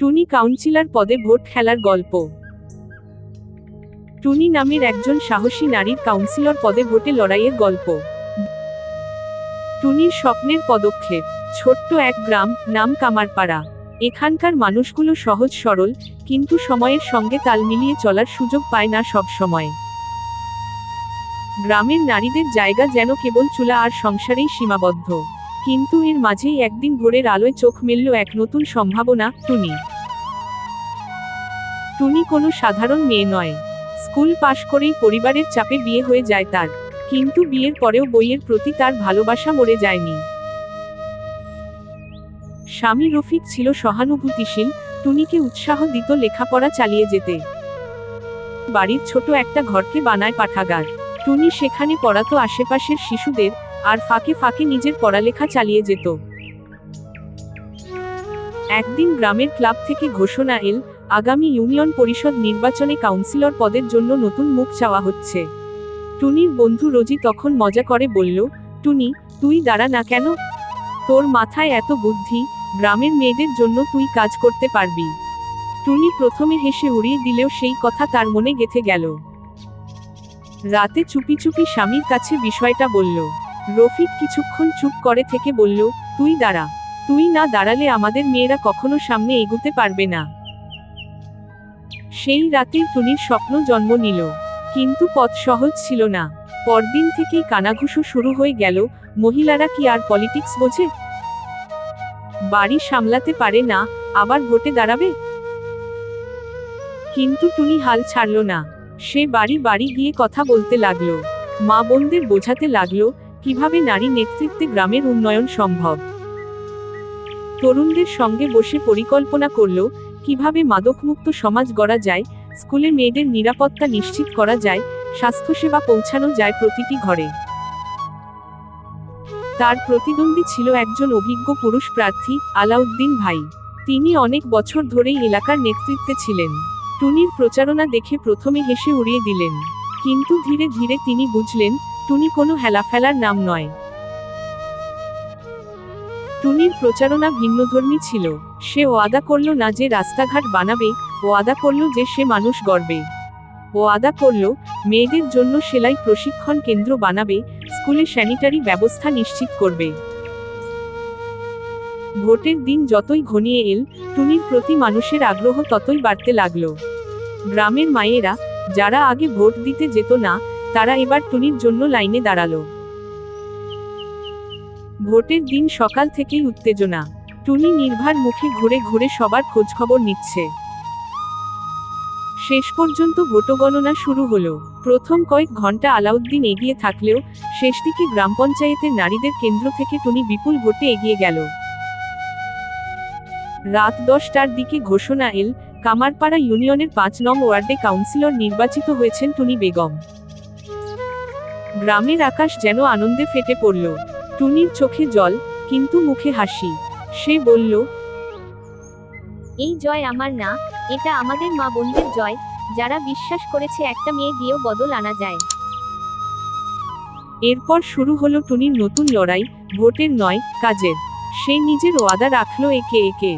টুনি councillor পদে vote খেলার গল্প। টুনি নামের একজন সাহসী নারীর কাউন্সিলর পদে ভোটে লড়াইয়ের গল্প। টুনির স্বপ্নের পদক্ষেপ, ছোট্ট এক গ্রাম, নাম কামারপাড়া। এখানকার মানুষগুলো সহজ সরল, কিন্তু সময়ের সঙ্গে তাল মিলিয়ে চলার সুযোগ পায় না সব সময়। গ্রামের নারীদের জায়গা যেন কেবল চুলা আর সংসারেই সীমাবদ্ধ। কিন্তু এর মাঝেই একদিন ভোরের আলোয় চোখ মেলল এক নতুন সম্ভাবনা, টুনি। টুনি কোনো সাধারণ মেয়ে নয়। স্কুল পাশ করেই পরিবারের চাপে বিয়ে হয়ে যায় তার। কিন্তু বিয়ের পরেও বইয়ের প্রতি তার ভালোবাসা মরে যায়নি। স্বামী রফিক ছিল সহানুভূতিশীল, টুনিকে উৎসাহ দিত লেখাপড়া চালিয়ে যেতে। বাড়ির ছোট একটা ঘরকে বানায় পাঠাগার। টুনি সেখানে পড়াতো আশেপাশের শিশুদের আর ফাঁকে ফাঁকে নিজের পড়ালেখা চালিয়ে যেত। একদিন গ্রামের ক্লাব থেকে ঘোষণা এল, আগামী ইউনিয়ন পরিষদ নির্বাচনে কাউন্সিলর পদের জন্য নতুন মুখ চাওয়া হচ্ছে। টুনির বন্ধু রোজি তখন মজা করে বলল, টুনি, তুই দাঁড়া না কেন? তোর মাথায় এত বুদ্ধি, গ্রামের মেয়েদের জন্য তুই কাজ করতে পারবি টুনি প্রথমে হেসে উড়িয়ে দিলেও সেই কথা তার মনে গেথে গেল। রাতে চুপি চুপি স্বামীর কাছে বিষয়টা বলল রফিক কিছুক্ষণ চুপ করে থেকে বলল, তুই দাঁড়া। তুই না দাঁড়ালে আমাদের মেয়েরা কখনো সামনে এগুতে পারবে না। সেই রাতেই টুনির স্বপ্ন জন্ম নিল। কিন্তু পথ সহজ ছিল না। পরদিন থেকেই কানাঘুষো শুরু হয়ে গেল, মহিলারা কি আর পলিটিক্স বোঝে? বাড়ি সামলাতে পারে না, আবার ভোটে দাঁড়াবে? কিন্তু টুনি হাল ছাড়ল না। সে বাড়ি বাড়ি গিয়ে কথা বলতে লাগল। মা বোনদের বোঝাতে লাগল কীভাবে নারী নেতৃত্বে গ্রামের উন্নয়ন সম্ভব? তরুণদের সঙ্গে বসে পরিকল্পনা করল, কীভাবে মাদকমুক্ত সমাজ গড়া যায়, স্কুলে মেয়েদের নিরাপত্তা নিশ্চিত করা যায়, স্বাস্থ্যসেবা পৌঁছানো যায় প্রতিটি ঘরে। তার প্রতিদ্বন্দ্বী ছিল একজন অভিজ্ঞ পুরুষ প্রার্থী, আলাউদ্দিন ভাই। তিনি অনেক বছর ধরেই এলাকার নেতৃত্বে ছিলেন। টুনির প্রচারণা দেখে প্রথমে হেসে উড়িয়ে দিলেন। কিন্তু ধীরে ধীরে তিনি বুঝলেন টুনি কোনো হেলাফেলার নাম নয়। টুনির প্রচারণা ভিন্নধর্মী ছিল। সে ওয়াদা করল না যে রাস্তাঘাট বানাবে ও ওয়াদা করল যে সে মানুষ গড়বে। ওয়াদা করল, মেয়েদের জন্য সেলাই প্রশিক্ষণ কেন্দ্র বানাবে, স্কুলে স্যানিটারি ব্যবস্থা নিশ্চিত করবে। ভোটের দিন যতই ঘনিয়ে এল, টুনির প্রতি মানুষের আগ্রহ ততই বাড়তে লাগল। গ্রামের মায়েরা, যারা আগে ভোট দিতে যেত না তারা এবার টুনির জন্য লাইনে দাঁড়াল। ভোটের দিন সকাল থেকেই উত্তেজনা। টুনি নির্ভার মুখে ঘুরে ঘুরে সবার খোঁজখবর নিচ্ছে। শেষ পর্যন্ত ভোটগণনা শুরু হলো। প্রথম কয়েক ঘণ্টা আলাউদ্দিন এগিয়ে থাকলেও শেষ দিকে গ্রাম পঞ্চায়েতের নারীদের কেন্দ্র থেকে টুনি বিপুল ভোটে এগিয়ে গেল। রাত দশটার দিকে ঘোষণা এল, কামারপাড়া ইউনিয়নের পাঁচ নং ওয়ার্ডে কাউন্সিলর নির্বাচিত হয়েছেন টুনি বেগম। গ্রামের আকাশ যেন আনন্দে ফেটে পড়ল। টুনির চোখে জল কিন্তু মুখে হাসি। সে বলল এই জয় আমার না এটা আমাদের মা বোনদের জয় যারা বিশ্বাস করেছে একটা মেয়ে দিয়েও বদল আনা যায়। এরপর শুরু হলো টুনির নতুন লড়াই ভোটের নয় কাজের। সে নিজের ওয়াদা রাখল একে একে।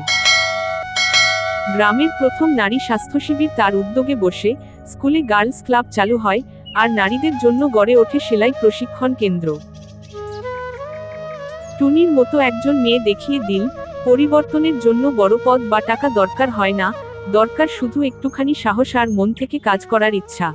গ্রামের প্রথম নারী স্বাস্থ্য শিবির তার উদ্যোগে বসে স্কুলে গার্লস ক্লাব চালু হয় আর নারীদের জন্য গড়ে ওঠে সেলাই প্রশিক্ষণ কেন্দ্র। টুনির মতো একজন মেয়ে দেখিয়ে দিল, পরিবর্তনের জন্য বড় পদ বা টাকা দরকার হয় না, দরকার শুধু একটুখানি সাহস আর মন থেকে কাজ করার ইচ্ছা।